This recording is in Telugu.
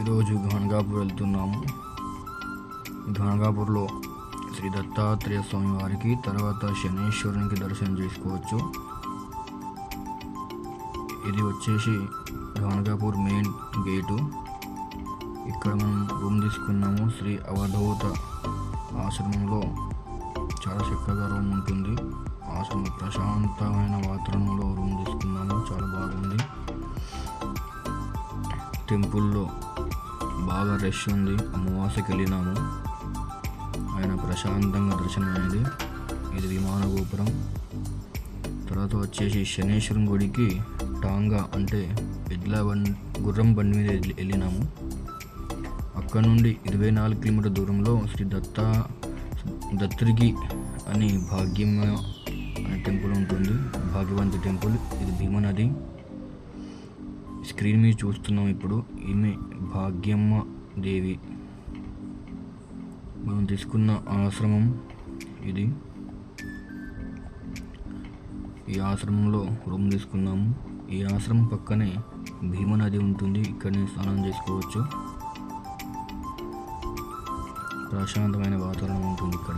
ఈరోజు గణగాపూర్ వెళ్తున్నాము. గణగాపూర్లో శ్రీ దత్తాత్రేయ స్వామి వారికి తర్వాత శనేశ్వరునికి దర్శనం చేసుకోవచ్చు. ఇది వచ్చేసి గణగాపూర్ మెయిన్ గేటు. ఇక్కడ మనం రూమ్ తీసుకున్నాము. శ్రీ అవధూత ఆశ్రమంలో చాలా చక్కగా రూమ్ ఉంటుంది. ఆశ్రమం ప్రశాంతమైన వాతావరణంలో రూమ్ తీసుకున్నాము. చాలా బాగుంది. టెంపుల్లో బాగా రష్ ఉంది. అమావాస్యకి వెళ్ళినాము. ఆయన ప్రశాంతంగా దర్శనమైంది ఇది విమాన గోపురం. తర్వాత వచ్చేసి శనేశ్వరం గుడికి టాంగా అంటే ఎడ్ల బండి గుర్రం బండి మీద వెళ్ళినాము. అక్కడ నుండి ఇరవై నాలుగు కిలోమీటర్ దూరంలో శ్రీ దత్త దత్రిగి అని భాగ్యమ్మ అనే టెంపుల్ ఉంటుంది. భాగ్యవంతి టెంపుల్. ఇది భీమా నది స్క్రీన్ మీద చూస్తున్నాం ఇప్పుడు. ఈమె భాగ్యమ్మ దేవి. మనం తీసుకున్న ఆశ్రమం ఇది. ఈ ఆశ్రమంలో రూమ్ తీసుకున్నాము. ఈ ఆశ్రమం పక్కనే భీమనది ఉంటుంది. ఇక్కడనే స్నానం చేసుకోవచ్చు. ప్రశాంతమైన వాతావరణం ఉంటుంది ఇక్కడ.